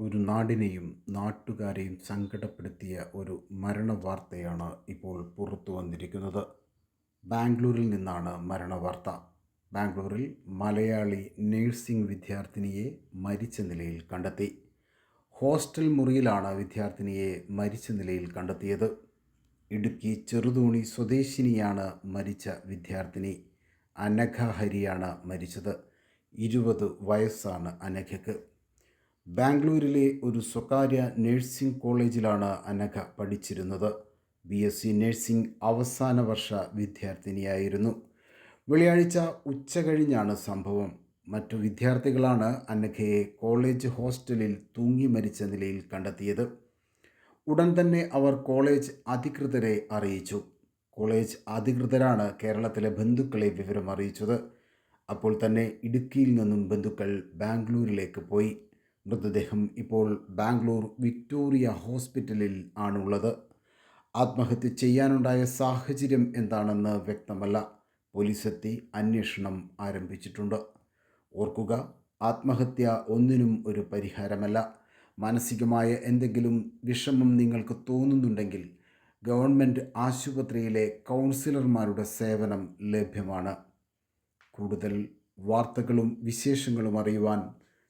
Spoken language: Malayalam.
ഒരു നാടിനെയും നാട്ടുകാരെയും സങ്കടപ്പെടുത്തിയ ഒരു മരണവാർത്തയാണ് ഇപ്പോൾ പുറത്തു വന്നിരിക്കുന്നത്. ബാംഗ്ലൂരിൽ നിന്നാണ് മരണവാർത്ത. ബാംഗ്ലൂരിൽ മലയാളി നേഴ്സിംഗ് വിദ്യാർത്ഥിനിയെ മരിച്ച നിലയിൽ കണ്ടെത്തി. ഹോസ്റ്റൽ മുറിയിലാണ് വിദ്യാർത്ഥിനിയെ മരിച്ച നിലയിൽ കണ്ടെത്തിയത്. ഇടുക്കി ചെറുതോണി സ്വദേശിനിയാണ് മരിച്ച വിദ്യാർത്ഥിനി. അനഘ ഹരിയാണ് മരിച്ചത്. ഇരുപത് വയസ്സാണ് അനഘയ്ക്ക്. ബാംഗ്ലൂരിലെ ഒരു സ്വകാര്യ നഴ്സിംഗ് കോളേജിലാണ് അനഘ പഠിച്ചിരുന്നത്. ബി എസ് സി നഴ്സിംഗ് അവസാന വർഷ വിദ്യാർത്ഥിനിയായിരുന്നു. വെള്ളിയാഴ്ച ഉച്ച കഴിഞ്ഞാണ് സംഭവം. മറ്റു വിദ്യാർത്ഥികളാണ് അനഘയെ കോളേജ് ഹോസ്റ്റലിൽ തൂങ്ങി മരിച്ച നിലയിൽ കണ്ടെത്തിയത്. ഉടൻ തന്നെ അവർ കോളേജ് അധികൃതരെ അറിയിച്ചു. കോളേജ് അധികൃതരാണ് കേരളത്തിലെ ബന്ധുക്കളെ വിവരം അറിയിച്ചത് അപ്പോൾ തന്നെ ഇടുക്കിയിൽ നിന്നും ബന്ധുക്കൾ ബാംഗ്ലൂരിലേക്ക് പോയി. മൃതദേഹം ഇപ്പോൾ ബാംഗ്ലൂർ വിക്ടോറിയ ഹോസ്പിറ്റലിൽ ആണുള്ളത്. ആത്മഹത്യ ചെയ്യാനുണ്ടായ സാഹചര്യം എന്താണെന്ന് വ്യക്തമല്ല. പോലീസെത്തി അന്വേഷണം ആരംഭിച്ചിട്ടുണ്ട്. ഓർക്കുക ആത്മഹത്യ ഒന്നിനും ഒരു പരിഹാരമല്ല. മാനസികമായ എന്തെങ്കിലും വിഷമം നിങ്ങൾക്ക് തോന്നുന്നുണ്ടെങ്കിൽ ഗവൺമെന്റ് ആശുപത്രിയിലെ കൗൺസിലർമാരുടെ സേവനം ലഭ്യമാണ്. കൂടുതൽ വാർത്തകളും വിശേഷങ്ങളും അറിയുവാൻ